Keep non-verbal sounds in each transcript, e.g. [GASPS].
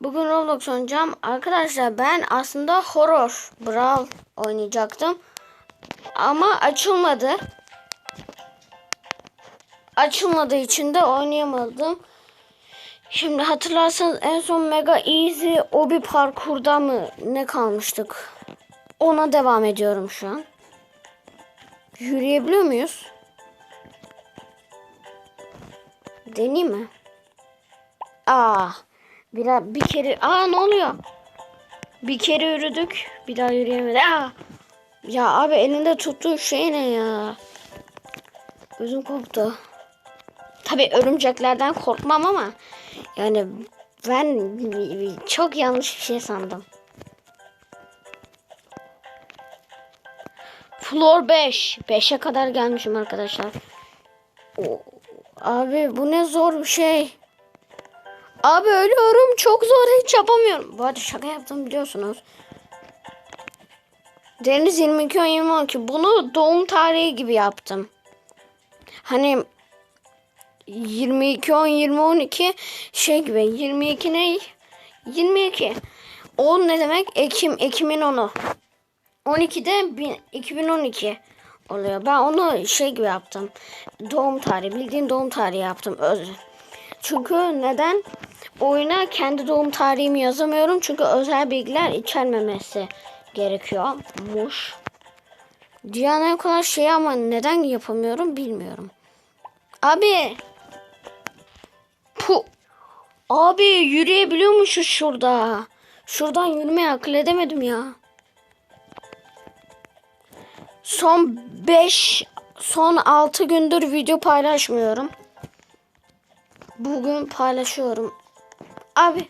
Bugün Roblox oynayacağım. Arkadaşlar ben aslında horror brawl oynayacaktım. Ama açılmadı. Açılmadığı için de oynayamadım. Şimdi hatırlarsanız en son Mega Easy Obi parkurda mı ne kalmıştık? Ona devam ediyorum şu an. Yürüyebiliyor muyuz? Deneyeyim mi? Aa, bir, bir kere aa ne oluyor? Bir kere yürüdük, bir daha yürüyemedi. Aa, ya abi elinde tuttuğu şey ne ya? Gözüm koptu. Tabii örümceklerden korkmam ama yani ben çok yanlış bir şey sandım. Floor 5. 5'e kadar gelmişim arkadaşlar. Abi bu ne zor bir şey. Abi ölüyorum çok zor hiç yapamıyorum. Bu arada şaka yaptım biliyorsunuz. Deniz 22 10 22 bunu doğum tarihi gibi yaptım. Hani 22 10 20 12 şey gibi 22 ne? 22. 10 ne demek? Ekim Ekim'in 10'u. 12'de bin- 2012 oluyor. Ben onu şey gibi yaptım. Doğum tarihi, bildiğin doğum tarihi yaptım. Öz. Çünkü neden? Oyuna kendi doğum tarihimi yazamıyorum. Çünkü özel bilgiler içermemesi gerekiyormuş. O kadar şey ama neden yapamıyorum bilmiyorum. Abi. Pu. Abi yürüyebiliyormuşuz şurada. Şuradan yürümeyi akıl edemedim ya. Son 5 son 6 gündür video paylaşmıyorum. Bugün paylaşıyorum. Abi.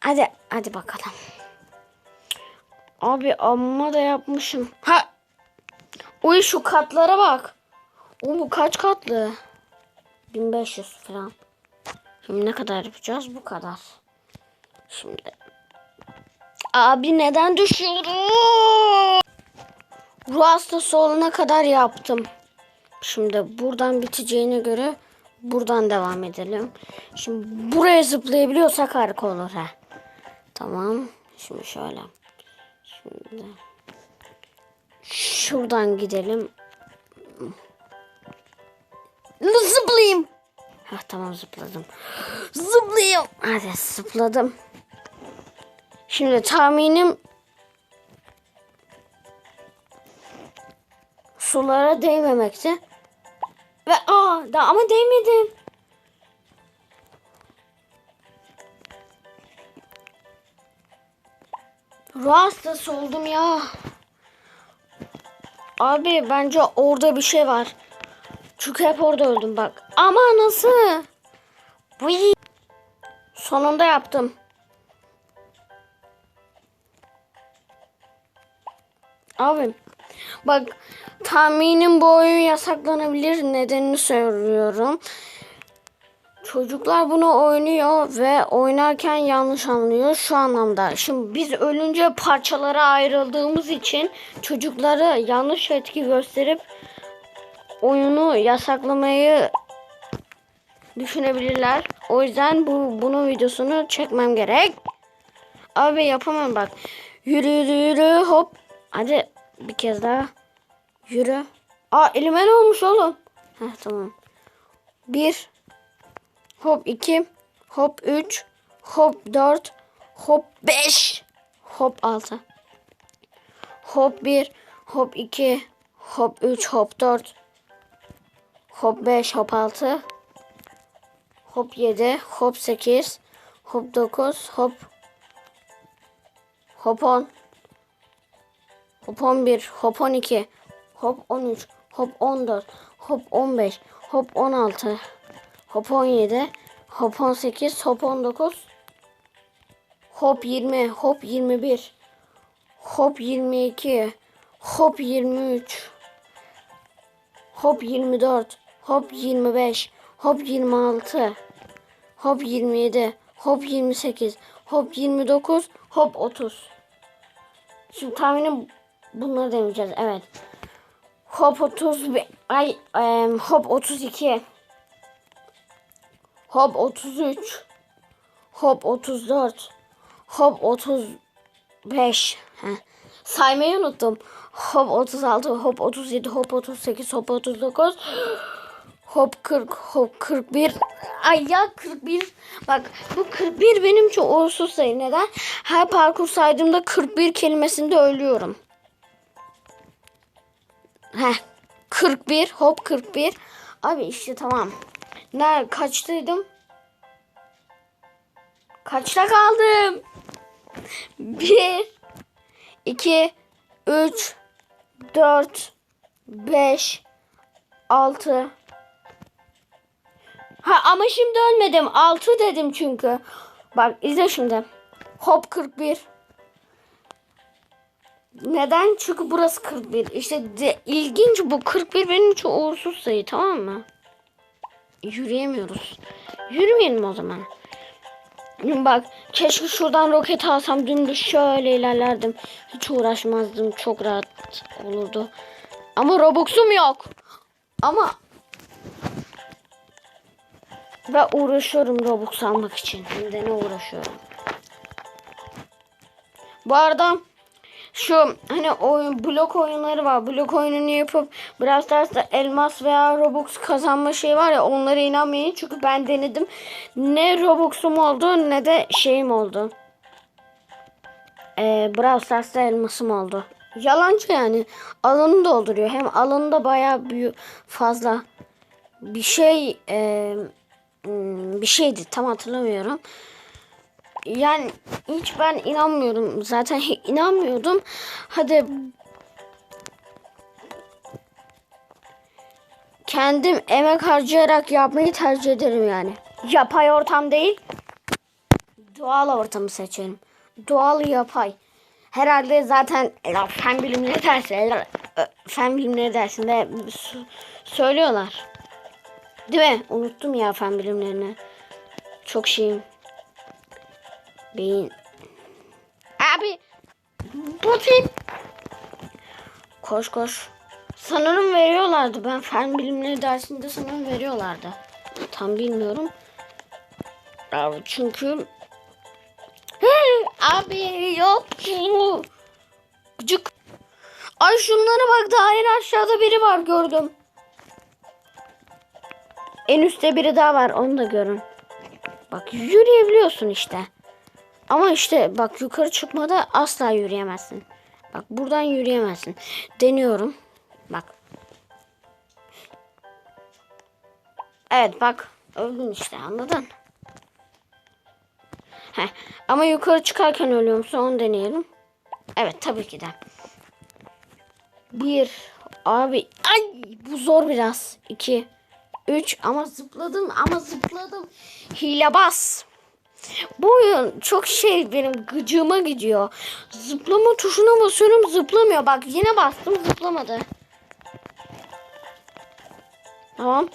Hadi hadi bakalım. Abi amma da yapmışım. Ha. Uy şu katlara bak. O bu kaç katlı? 1500 falan. Şimdi ne kadar yapacağız? Bu kadar. Şimdi. Abi neden düşüyorum? Ruh hastası olana kadar yaptım. Şimdi buradan biteceğine göre buradan devam edelim. Şimdi buraya zıplayabiliyorsak harika olur ha. Tamam. Şimdi şöyle. Şimdi şuradan gidelim. Zıplayayım. Hah tamam zıpladım. Zıplayayım. Hadi zıpladım. Şimdi tahminim sulara değmemekti. Ve aa da ama değmedim. Ruh hastası oldum ya. Abi bence orada bir şey var. Çünkü hep orada öldüm bak. Ama nasıl? Vıy. Sonunda yaptım. Abi bak tahminim bu oyun yasaklanabilir nedenini söylüyorum. Çocuklar bunu oynuyor ve oynarken yanlış anlıyor şu anlamda. Şimdi biz ölünce parçalara ayrıldığımız için çocukları yanlış etki gösterip oyunu yasaklamayı düşünebilirler. O yüzden bu bunun videosunu çekmem gerek. Abi yapamam bak. Yürü yürü yürü hop. Hadi bir kez daha. Yürü. Aa elime ne olmuş oğlum? Heh tamam. Bir. Hop iki. Hop üç. Hop dört. Hop beş. Hop altı. Hop bir. Hop iki. Hop üç. Hop dört. Hop 5, hop 6. Hop 7, hop 8. Hop 9, hop. Hop 10. Hop 11, hop 12. Hop 13, hop 14. Hop 15, hop 16. Hop 17, hop 18, hop 19. Hop 20, hop 21. Hop 22. Hop 23. Hop 24. Hop 25. Hop 26. Hop 27. Hop 28. Hop 29. Hop 30. Şimdi tahminim bunları deneyeceğiz. Evet. Hop 30. Ay em, hop 32. Hop 33. Hop 34. Hop 35. Heh. Saymayı unuttum. Hop 36, hop 37, hop 38, hop 39. Hop 40, hop 41. Ay ya 41. Bak bu 41 benim için uğursuz sayı. Neden? Her parkur saydığımda 41 kelimesinde ölüyorum. Heh. 41, hop 41. Abi işte tamam. Nerede kaçtaydım? Kaçta kaldım? 1 2 3 4 5 6 Ha ama şimdi ölmedim. 6 dedim çünkü. Bak izle şimdi. Hop 41. Neden? Çünkü burası 41. İşte de, ilginç bu 41 benim için uğursuz sayı tamam mı? Yürüyemiyoruz. Yürümeyelim o zaman. Bak keşke şuradan roket alsam dümdüz şöyle ilerlerdim. Hiç uğraşmazdım. Çok rahat olurdu. Ama Robux'um yok. Ama ve uğraşıyorum Robux almak için. Hem de ne uğraşıyorum. Bu arada şu hani oyun blok oyunları var. Blok oyununu yapıp Brawl Stars'ta elmas veya Robux kazanma şey var ya onlara inanmayın. Çünkü ben denedim. Ne Robux'um oldu ne de şeyim oldu. Ee, Brawl Stars'ta elmasım oldu. Yalancı yani. Alanı dolduruyor. Hem alanında bayağı büyük fazla bir şey e, hmm, bir şeydi tam hatırlamıyorum. Yani hiç ben inanmıyorum. Zaten [LAUGHS] inanmıyordum. Hadi kendim emek harcayarak yapmayı tercih ederim yani. Yapay ortam değil. Doğal ortamı seçerim. Doğal yapay. Herhalde zaten e, fen bilimleri dersi, e, fen bilimleri dersinde söylüyorlar. Değil mi? Unuttum ya fen bilimlerini. Çok şeyim. Beyin. Abi. Bu tip. Koş koş. Sanırım veriyorlardı. Ben fen bilimleri dersinde sanırım veriyorlardı. Tam bilmiyorum. Abi çünkü abi yok mu? Gıcık. Ay şunlara bak daha en aşağıda biri var gördüm. En üstte biri daha var onu da görün. Bak yürüyebiliyorsun işte. Ama işte bak yukarı çıkmada asla yürüyemezsin. Bak buradan yürüyemezsin. Deniyorum. Bak. Evet bak öldün işte anladın. Heh. Ama yukarı çıkarken ölüyor musun onu deneyelim. Evet tabii ki de. Bir. Abi ay bu zor biraz. İki. Üç ama zıpladım ama zıpladım. Hile bas. Bu oyun çok şey benim gıcığıma gidiyor. Zıplama tuşuna basıyorum zıplamıyor. Bak yine bastım zıplamadı. Tamam.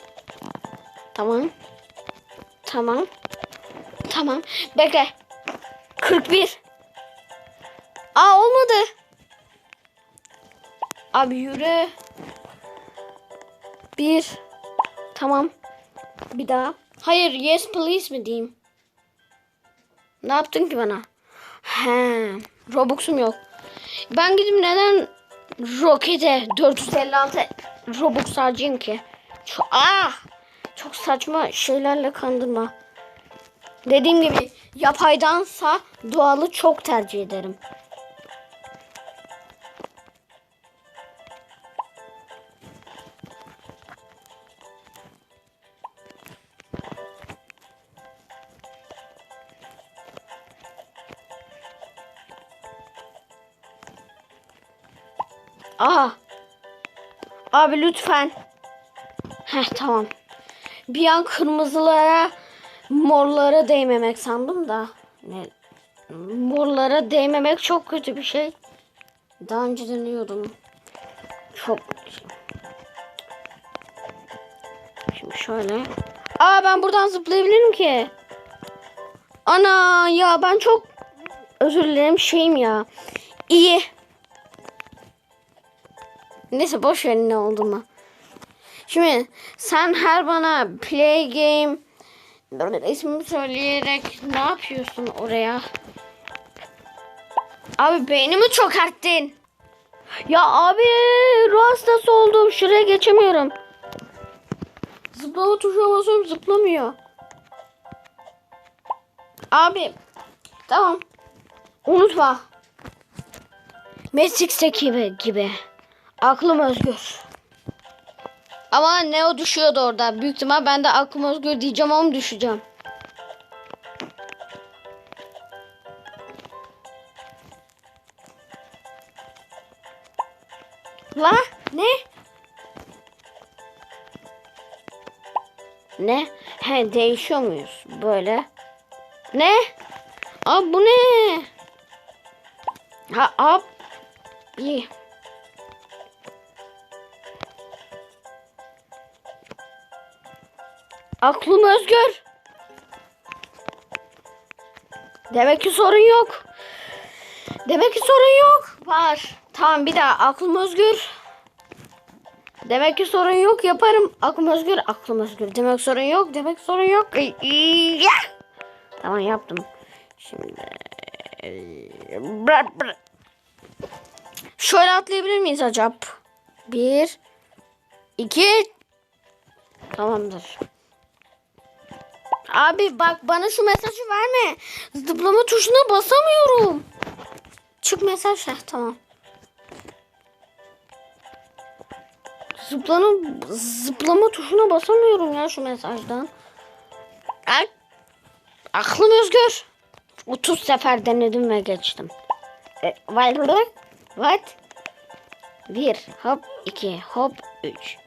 Tamam. Tamam. Tamam. Bekle. 41. Aa olmadı. Abi yürü. Bir. Tamam. Bir daha. Hayır yes please mi diyeyim? Ne yaptın ki bana? He, Robux'um yok. Ben gidip neden rokete 456 Robux harcayayım ki? Çok, ah! Çok saçma şeylerle kandırma. Dediğim gibi yapaydansa doğalı çok tercih ederim. Aha. Abi lütfen. Heh tamam. Bir an kırmızılara morlara değmemek sandım da. Ne? Morlara değmemek çok kötü bir şey. Daha önce deniyordum. Çok Şimdi şöyle. Aa ben buradan zıplayabilirim ki. Ana ya ben çok özür dilerim şeyim ya. İyi. Neyse boş verin ne olduğumu. Şimdi sen her bana play game ismimi söyleyerek ne yapıyorsun oraya? Abi beynimi çökerttin. Ya abi ruh hastası oldum. Şuraya geçemiyorum. Zıplama tuşuna basıyorum zıplamıyor. Abi tamam. Unutma. Matrix'teki gibi, gibi. Aklım özgür. Ama Neo düşüyordu orada. Büyük ihtimal ben de aklım özgür diyeceğim ama düşeceğim. La ne? Ne? He değişiyor muyuz böyle? Ne? Abi bu ne? Ha ab iyi. Aklım özgür. Demek ki sorun yok. Demek ki sorun yok. Var. Tamam bir daha aklım özgür. Demek ki sorun yok yaparım. Aklım özgür, aklım özgür. Demek sorun yok, demek sorun yok. Tamam yaptım. Şimdi Şöyle atlayabilir miyiz acaba? Bir, iki, tamamdır. Abi bak bana şu mesajı verme. Zıplama tuşuna basamıyorum. Çık mesaj. Heh, tamam. Zıplama, zıplama tuşuna basamıyorum ya şu mesajdan. Aklım özgür. 30 sefer denedim ve geçtim. E, what? 1 hop 2 hop 3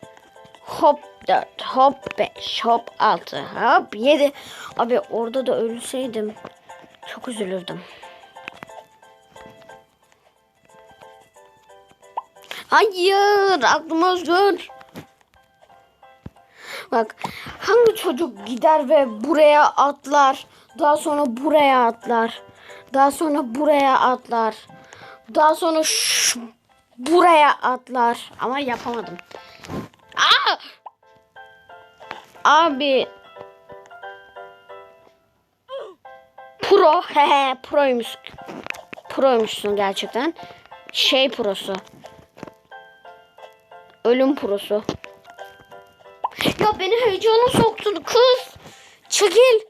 hop 4 hop 5 hop 6 hop 7 Abi orada da ölseydim çok üzülürdüm. Hayır aklım özgür. Bak hangi çocuk gider ve buraya atlar. Daha sonra buraya atlar. Daha sonra buraya atlar. Daha sonra şu, buraya atlar. Ama yapamadım. Abi. Pro. Hehe proymuş. Proymuşsun gerçekten. Şey prosu. Ölüm prosu. Ya beni heyecana soktun kız. Çekil.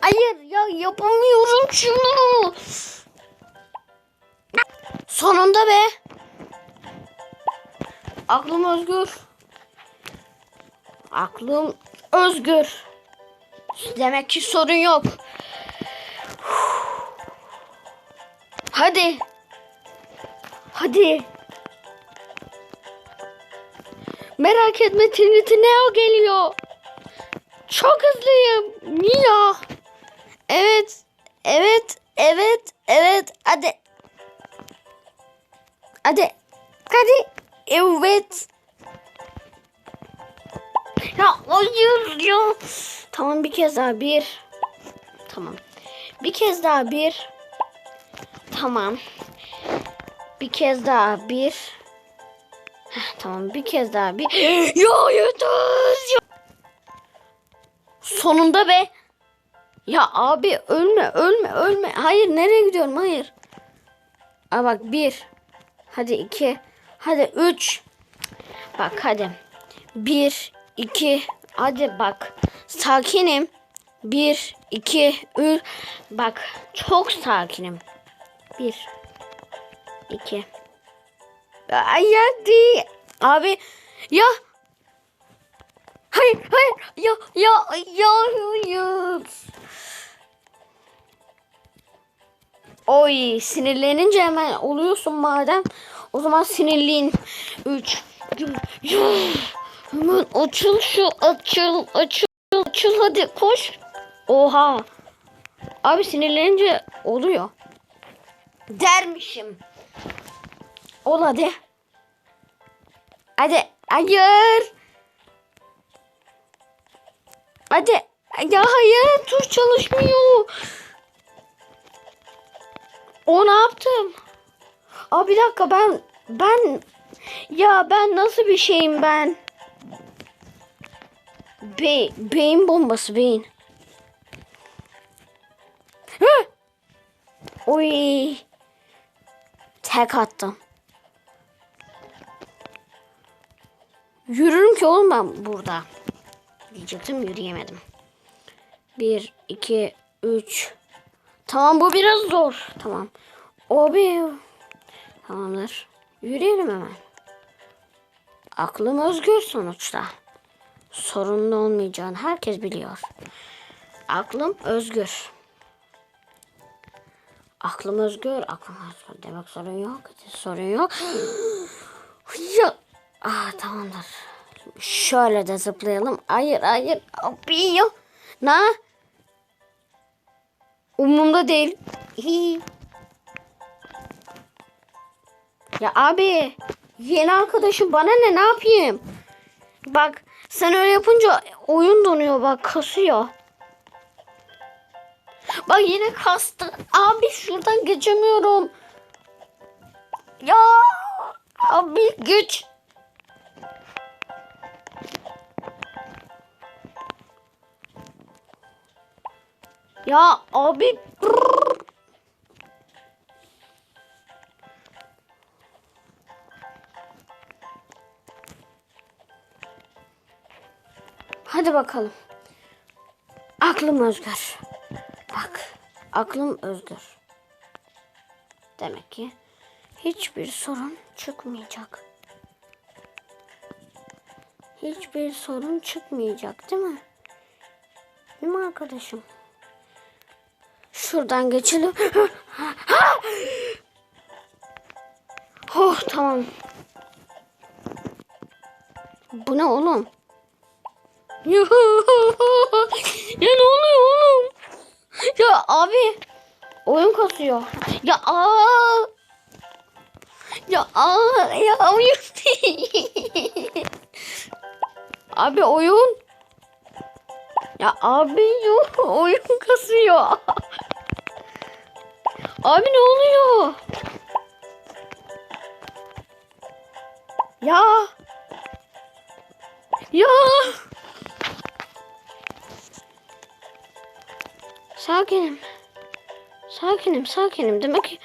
Hayır ya yapamıyorum şunu. Sonunda be. Aklım özgür. Aklım özgür. Demek ki sorun yok. Hadi. Hadi. Merak etme Trinity Neo geliyor. Çok hızlıyım. Mia. Evet. Evet. Evet. Evet. Hadi. Hadi. Hadi. Evet. Ya hayır ya. Tamam bir kez daha bir. Tamam. Bir kez daha bir. Tamam. Bir kez daha bir. Heh, tamam bir kez daha bir. [GASPS] ya yeter ya. Sonunda be. Ya abi ölme ölme ölme. Hayır nereye gidiyorum hayır. Aa bak bir. Hadi iki. Hadi üç. Bak hadi. Bir, iki. Hadi bak. Sakinim. Bir, iki, üç. Bak çok sakinim. Bir, iki. Ay hadi. Abi ya. Hayır hayır ya ya ya hayır. Oy sinirlenince hemen oluyorsun madem. O zaman sinirliyin. Üç. Hemen açıl şu açıl açıl açıl hadi koş. Oha. Abi sinirlenince oluyor. Dermişim. Ol hadi. Hadi. Hayır. Hadi. Ya hayır tuş çalışmıyor. O ne yaptım? Aa bir dakika ben ben ya ben nasıl bir şeyim ben? Be beyin bombası beyin. Oy. Tek attım. Yürürüm ki oğlum ben burada. Diyecektim yürüyemedim. Bir, iki, üç. Tamam bu biraz zor. Tamam. Abi. Tamamdır. Yürüyelim hemen. Aklım özgür sonuçta. Sorunlu olmayacağını herkes biliyor. Aklım özgür. Aklım özgür, aklım özgür. Demek sorun yok, sorun yok. [GASPS] ya. Ah tamamdır. Şöyle de zıplayalım. Hayır, hayır. Abi ya. Ne? Umumda değil. Ya abi yeni arkadaşım bana ne ne yapayım? Bak sen öyle yapınca oyun donuyor bak kasıyor. Bak yine kastı. Abi şuradan geçemiyorum. Ya abi güç. Ya abi. brrr. Bakalım. Aklım özgür. Bak, aklım özgür. Demek ki hiçbir sorun çıkmayacak. Hiçbir sorun çıkmayacak, değil mi? Değil mi arkadaşım? Şuradan geçelim. [LAUGHS] oh tamam. Bu ne oğlum? Ya ne oluyor oğlum? Ya abi oyun kasıyor. Ya aa. Ya aa ya oyun abi oyun. Ya abi yok oyun kasıyor. abi ne oluyor? Ya. Ya. Sakinim. Sakinim, sakinim. Demek ki...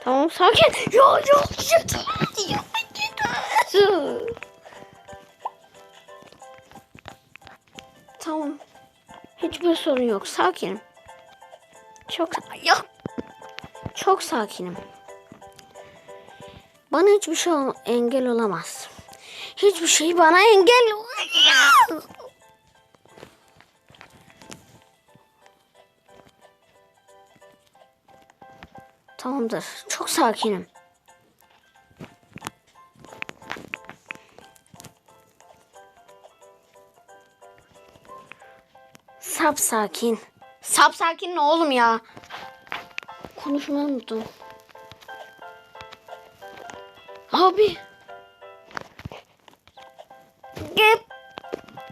Tamam sakin. Ya ya ya. Ya ya. Tamam. Hiçbir sorun yok. Sakinim. Çok ya. Çok sakinim. Bana hiçbir şey engel olamaz. Hiçbir şey bana engel olamaz. Tamamdır. Çok sakinim. Sap sakin. Sap sakin oğlum ya? Konuşmayı unuttum. Abi. Gep.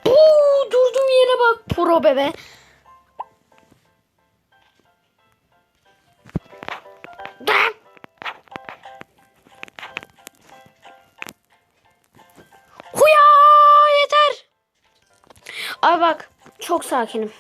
Puu, durdum yere bak pro bebe. Huya yeter. Ay bak çok sakinim.